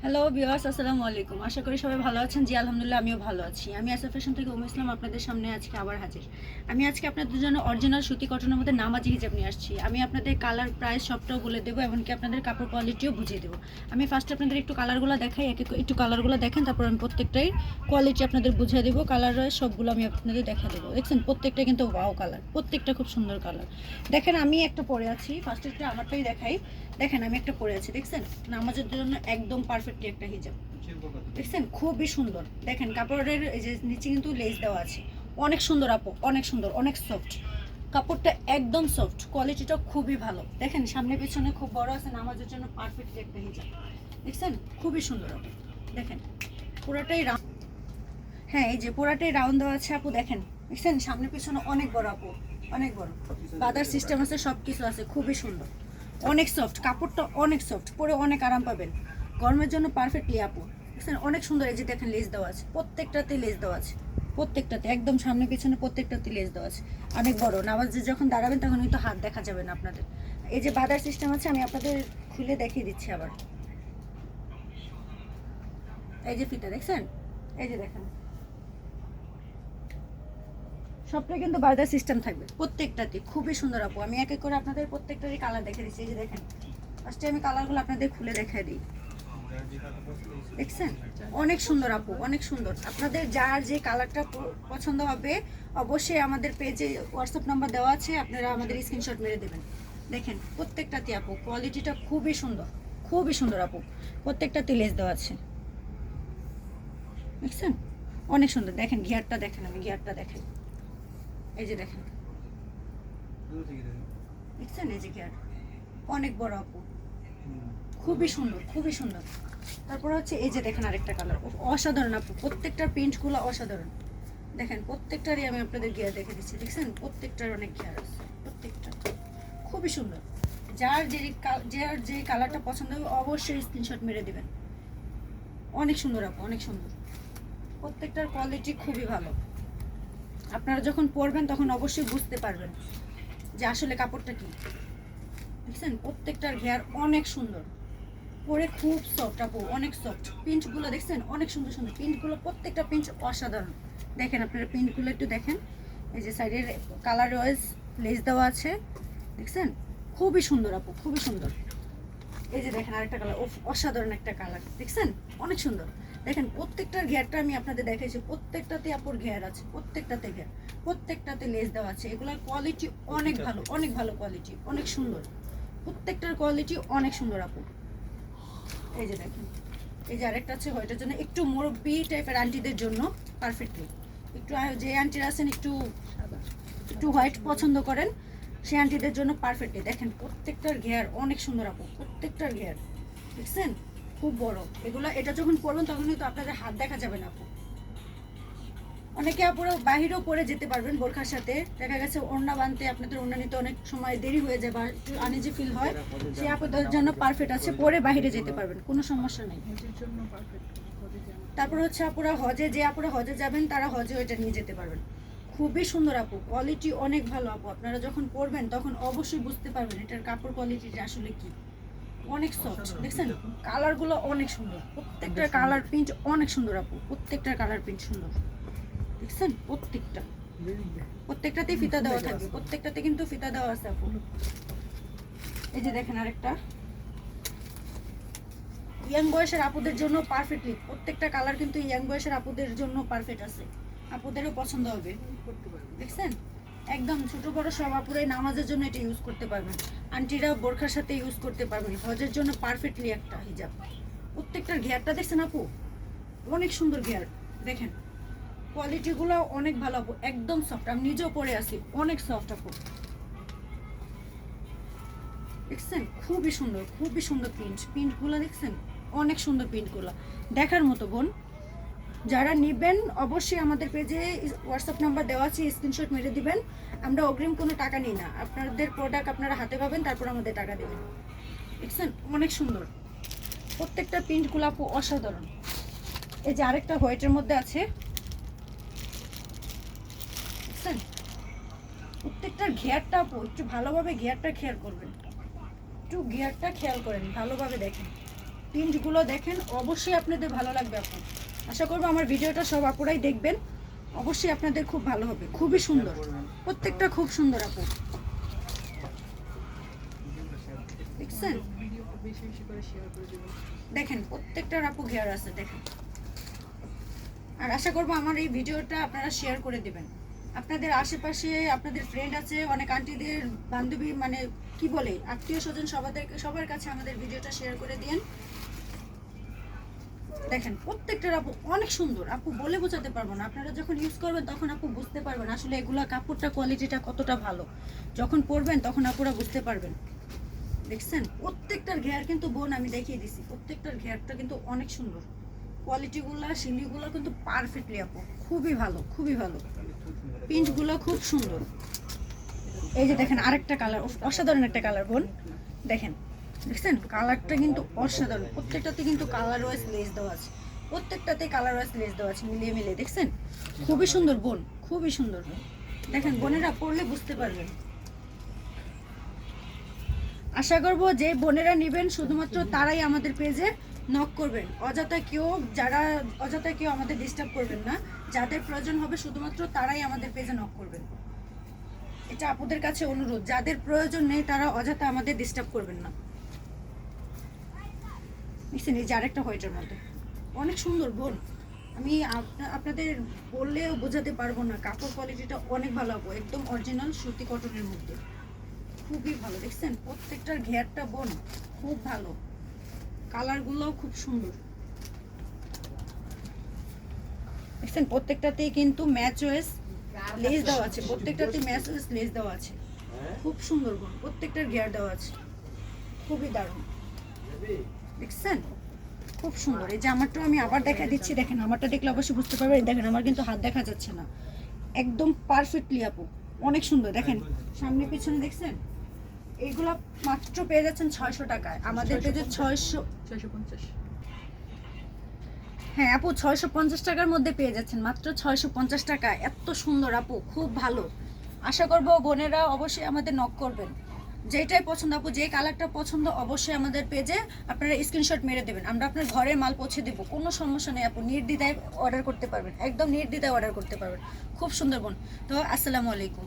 Hello বিওয়ার্স আসসালামু আলাইকুম। আশা করি সবাই ভালো আছেন। জি, আলহামদুলিল্লাহ, আমিও ভালো আছি। আমি এসএ ফ্যাশন থেকে উম ইসলাম আপনাদের সামনে আজকে আবার হাজির। আমি আজকে আপনাদের জন্য অরিজিনাল সুতি কটনের মধ্যে নামাজি হিজাব নিয়ে আসছি। আমি আপনাদের কালার প্রাইস সবটাও বলে দেবো, এমনকি আপনাদের কাপড় কোয়ালিটিও বুঝিয়ে দেবো। আমি ফার্স্ট আপনাদের একটু কালারগুলো দেখাই, এক এক- একটু কালারগুলো দেখেন, তারপর আমি প্রত্যেকটাই কোয়ালিটি আপনাদের বুঝিয়ে দেবো। কালার সবগুলো আমি আপনাদের দেখা দেবো। দেখছেন, প্রত্যেকটা কিন্তু ওয়াও কালার প্রত্যেকটা খুব সুন্দর কালার দেখেন, আমি একটা পরে আছি। ফার্স্ট একটা আমারটাই দেখাই। দেখেন, আমি একটা পরে আছি। দেখছেন, নামাজের জন্য একদম একটা হিজাব। দেখছেন? খুবই সুন্দর। দেখেন কাপড়ের এই যে নিচে কিন্তু লেস দেওয়া আছে। অনেক সুন্দর আপু অনেক সুন্দর অনেক সফট কাপড়টা একদম সফট কোয়ালিটিটা খুবই ভালো। দেখেন সামনে পিছনে খুব বড় আছে নামাজের জন্য পারফেক্ট একটা হিজাব। দেখছেন? খুবই সুন্দর আপু। দেখেন পুরোটাই রাউন্ড হ্যাঁ এই যে পুরোটাই রাউন্ড দেওয়া আছে আপু দেখেন। দেখছেন? সামনে পিছনে অনেক বড় আপু অনেক বড়। বাদার সিস্টেম আছে সব কিছু আছে খুবই সুন্দর। অনেক সফট কাপড়টা অনেক সফট পরে অনেক আরাম পাবেন। গরমের জন্য পারফেক্টলি আপু। দেখছেন অনেক সুন্দর এই যে দেখেন লেস দেওয়া আছে। প্রত্যেকটাতে লেস দেওয়া আছে। প্রত্যেকটাতে, একদম সামনে পিছনে প্রত্যেকটাতে লেস দেওয়া আছে। অনেক বড়। নামাজে যখন দাঁড়াবেন তখন হয়তো হাত দেখা যাবে না আপনাদের। এই যে বাদার সিস্টেম আছে, আমি আপনাদের খুলে দেখিয়ে দিচ্ছি আবার। এই যে ফিতা, দেখছেন? এই যে দেখেন। সবটাই কিন্তু বার্দার সিস্টেম থাকবে। প্রত্যেকটাতে। খুবই সুন্দর আপু। আমি এক এক করে আপনাদের প্রত্যেকটারই কালার দেখে দিচ্ছি। এই যে দেখেন। ফার্স্টে আমি কালারগুলো আপনাদের খুলে দেখাই দিই। দেখছেন অনেক সুন্দর আপু অনেক সুন্দর। আপনাদের যার যে কালারটা পছন্দ হবে অবশ্যই আমাদের পেজে হোয়াটসঅ্যাপ নাম্বার দেওয়া আছে আপনারা আমাদের স্ক্রিনশট মেরে দেবেন। দেখেন প্রত্যেকটাতে আপু কোয়ালিটিটা খুবই সুন্দর খুবই সুন্দর আপু। প্রত্যেকটাতে লেস দেওয়া আছে। দেখছেন অনেক সুন্দর। দেখেন গিয়ারটা দেখেন আমি গিয়ারটা দেখেন। এই যে দেখেন। দেখছেন এই যে গিয়ার অনেক বড় আপু। খুবই সুন্দর খুবই সুন্দর। তারপর হচ্ছে এই যে দেখেন আরেকটা কালার অসাধারণ আপু প্রত্যেকটার প্রিন্টগুলো অসাধারণ। দেখেন প্রত্যেকটারই আমি আপনাদের গিয়ার দেখে দিচ্ছি, দেখছেন? প্রত্যেকটার অনেক গিয়ার আছে, প্রত্যেকটা। খুবই সুন্দর। যার যে যার যে কালারটা পছন্দ হবে, অবশ্যই স্ক্রিনশট মেরে দেবেন। অনেক সুন্দর আপু, অনেক সুন্দর। প্রত্যেকটার কোয়ালিটি খুবই ভালো। আপনারা যখন পরবেন, তখন অবশ্যই বুঝতে পারবেন যে আসলে কাপড়টা কি। দেখছেন প্রত্যেকটার ঘেয়ার অনেক সুন্দর। পরে খুব সফট আপু অনেক সফট প্রিন্টগুলো দেখছেন? অনেক সুন্দর সুন্দর। প্রিন্টগুলো প্রত্যেকটা প্রিন্ট অসাধারণ। দেখেন আপনারা প্রিন্টগুলো একটু দেখেন। এই যে সাইডের কালার ওয়াইজ লেস দেওয়া আছে। দেখছেন? খুবই সুন্দর আপু খুবই সুন্দর। এই যে দেখেন আরেকটা কালার অসাধারণ একটা কালার দেখছেন? অনেক সুন্দর। দেখেন প্রত্যেকটার ঘেয়ারটা আমি আপনাদের দেখাইছি। প্রত্যেকটাতে আপুর ঘেয়ার আছে প্রত্যেকটাতে ঘেয়ার প্রত্যেকটাতে লেস দেওয়া আছে। এগুলোর কোয়ালিটি অনেক ভালো অনেক ভালো কোয়ালিটি অনেক সুন্দর। প্রত্যেকটার কোয়ালিটি অনেক সুন্দর আপু। এই যে দেখেন। এই যে আরেকটা আছে হোয়াইটের জন্য একটু মুরব্বি টাইপের আন্টিদের জন্য পারফেক্টলি একটু যে আন্টিরা আছেন একটু একটু হোয়াইট পছন্দ করেন সেই আন্টিদের জন্য পারফেক্টলি দেখেন প্রত্যেকটার ঘেয়ার অনেক সুন্দর আপু প্রত্যেকটার ঘেয়ার দেখছেন? খুব বড়। এগুলো এটা যখন পরবেন তখন কিন্তু আপনাদের হাত দেখা যাবে না আপু। অনেকে আপুরা বাহিরেও পরে যেতে পারবেন বোরখার সাথে। দেখা গেছে ওড়না বানতে আপনাদের ওড়না নিতে অনেক সময় দেরি হয়ে যায় বা একটু আনিজি ফিল হয়। সে আপনাদের জন্য পারফেক্ট আছে পরে বাইরে যেতে পারবেন কোনো সমস্যা নেই। তারপর হচ্ছে আপুরা হজে যে আপুরা হজে যাবেন তারা হজে ওইটা নিয়ে যেতে পারবেন। খুবই সুন্দর আপু কোয়ালিটি অনেক ভালো আপু। আপনারা যখন পরবেন তখন অবশ্যই বুঝতে পারবেন এটার কাপড় কোয়ালিটিটা আসলে কি। অনেক সফট দেখছেন? কালারগুলো অনেক সুন্দর। প্রত্যেকটার কালার প্রিন্ট অনেক সুন্দর আপু প্রত্যেকটার কালার প্রিন্ট সুন্দর। দেখছেন? প্রত্যেকটা। প্রত্যেকটাতেই ফিতা দেওয়া থাকবে প্রত্যেকটাতে কিন্তু ফিতা দেওয়া আছে, আপু। এই যে দেখেন আরেকটা। ইয়াং বয়সের আপুদের জন্য পারফেক্টলি প্রত্যেকটা কালার কিন্তু ইয়াং বয়সের আপুদের জন্য পারফেক্ট আছে। আপুদেরও পছন্দ হবে। দেখছেন? একদম ছোট বড় সব আপুরাই নামাজের জন্য এটা ইউজ করতে পারবেন। আন্টিরা বোরখার সাথে ইউজ করতে পারবেন। হজের জন্য পারফেক্টলি একটা হিজাব। প্রত্যেকটার ঘেয়ারটা দেখছেন আপু? অনেক সুন্দর ঘেয়ার। দেখেন। কোয়ালিটিগুলো অনেক ভালো আপু, একদম সফট আমি নিজেও পরে আছি, অনেক সফট আপু। দেখছেন? খুবই সুন্দর খুবই সুন্দর প্রিন্ট প্রিন্টগুলো দেখছেন? অনেক সুন্দর প্রিন্টগুলো দেখার মতো বোন। যারা নেবেন, অবশ্যই আমাদের পেজে হোয়াটসঅ্যাপ নাম্বার দেওয়া আছে স্ক্রিনশট মেরে দিবেন। আমরা অগ্রিম কোনো টাকা নিই না। আপনাদের প্রোডাক্ট আপনারা হাতে পাবেন, তারপর আমাদের টাকা দেবেন। দেখছেন? অনেক সুন্দর। প্রত্যেকটা প্রিন্টগুলো আপু অসাধারণ। এই যে আরেকটা হোয়াইটের মধ্যে আছে দেখছেন প্রত্যেকটার ঘেয়ারটা একটু ভালোভাবে ঘেয়ারটা খেয়াল করবেন। একটু গিয়ারটা খেয়াল করেন, ভালোভাবে দেখেন। প্রিন্টগুলো দেখেন, অবশ্যই আপনাদের ভালো লাগবে আপু। আশা করব আমার ভিডিওটা সব আপুরাই দেখবেন। অবশ্যই আপনাদের খুব ভালো হবে, খুবই সুন্দর। প্রত্যেকটা খুব সুন্দর আপু। দেখছেন? দেখেন, প্রত্যেকটার আপু ঘেয়ার আছে, দেখেন। আর আশা করব আমার এই ভিডিওটা আপনারা শেয়ার করে দিবেন। আপনাদের আশেপাশে আপনাদের ফ্রেন্ড আছে, অনেক আন্টিদের বান্ধবী মানে কি বলে আত্মীয় স্বজন সবাদেরকে সবার কাছে আমাদের ভিডিওটা শেয়ার করে দিন। দেখেন প্রত্যেকটার আপু অনেক সুন্দর। আপু বলে বোঝাতে পারব না। আপনারা যখন ইউজ করবেন, তখন আপু বুঝতে পারবেন আসলে এগুলা কাপড়টা কোয়ালিটিটা কতটা ভালো। যখন পরবেন, তখন আপুরা বুঝতে পারবেন। দেখছেন? প্রত্যেকটার ঘেয়ার কিন্তু বোন আমি দেখিয়ে দিছি। প্রত্যেকটার ঘেয়ারটা কিন্তু অনেক সুন্দর। কোয়ালিটিগুলো শিলিগুলো কিন্তু পারফেক্টলি আপু, খুবই ভালো খুবই ভালো। পিঞ্চগুলো খুব সুন্দর। এই যে দেখেন আরেকটা কালার অসাধারণ একটা কালার বোন। দেখেন, দেখছেন? কালারটা কিন্তু অসাধারণ। প্রত্যেকটাতে কিন্তু কালার ওয়াইজ লেস দেওয়া আছে। প্রত্যেকটাতে কালার ওয়াইজ লেস দেওয়া আছে, মিলিয়ে মিলিয়ে, দেখছেন? খুবই সুন্দর বোন, খুবই সুন্দর। দেখেন, বোনেরা পড়লে বুঝতে পারবেন। আশা করব যে বোনেরা নেবেন, শুধুমাত্র তারাই আমাদের পেজে নক করবেন। অযথা কেউ যারা অযথা কেউ আমাদের ডিস্টার্ব করবেন না। যাদের প্রয়োজন হবে শুধুমাত্র তারাই আমাদের পেজে নক করবেন। এটা আপুদের কাছে অনুরোধ। যাদের প্রয়োজন নেই, তারা অযথা আমাদের ডিস্টার্ব করবেন না। দেখছেন এই যে আরেকটা হোয়াইটের মধ্যে। অনেক সুন্দর, বোন। আমি আপনা- আপনাদের বললেও বোঝাতে পারব না। কাপড় কোয়ালিটিটা অনেক ভালো হব একদম অরিজিনাল সুতি কটনের মধ্যে। খুবই ভালো, দেখছেন? প্রত্যেকটার ঘেরটা, বোন, খুব ভালো। কালারগুলোও খুব সুন্দর। দেখছেন প্রত্যেকটাতেই কিন্তু ম্যাচ ওয়েস লেস দেওয়া আছে প্রত্যেকটাতে ম্যাচ ওয়েস লেস দেওয়া আছে। খুব সুন্দর বোন প্রত্যেকটার গিয়ার দেওয়া আছে। খুবই দারুণ। দেখছেন? খুব সুন্দর। এই জামাটা আমি আবার দেখা দিচ্ছি দেখেন আমারটা দেখলে অবশ্যই বুঝতে পারবেন। দেখেন আমার কিন্তু হাত দেখা যাচ্ছে না। একদম পারফেক্টলি আপু। অনেক সুন্দর দেখেন সামনে পিছনে দেখছেন? এইগুলো মাত্র পেয়ে যাচ্ছেন ছয়শো টাকায়। আমাদের পেজে ছয়শো ছয়শো পঞ্চাশ। হ্যাঁ আপু ছয়শো পঞ্চাশ টাকার মধ্যে পেয়ে যাচ্ছেন মাত্র ছয়শো পঞ্চাশ টাকা এত সুন্দর আপু খুব ভালো। আশা করব বোনেরা অবশ্যই আমাদের নক করবেন। যেটাই পছন্দ আপু যে কালারটা পছন্দ অবশ্যই আমাদের পেজে আপনারা স্ক্রিনশট মেরে দেবেন। আমরা আপনার ঘরে মাল পৌঁছে দেবো। কোনো সমস্যা নেই আপু নির্দ্বিধায় অর্ডার করতে পারবেন। একদম নির্দ্বিধায় অর্ডার করতে পারবেন। খুব সুন্দর বোন। তো আসসালামু আলাইকুম।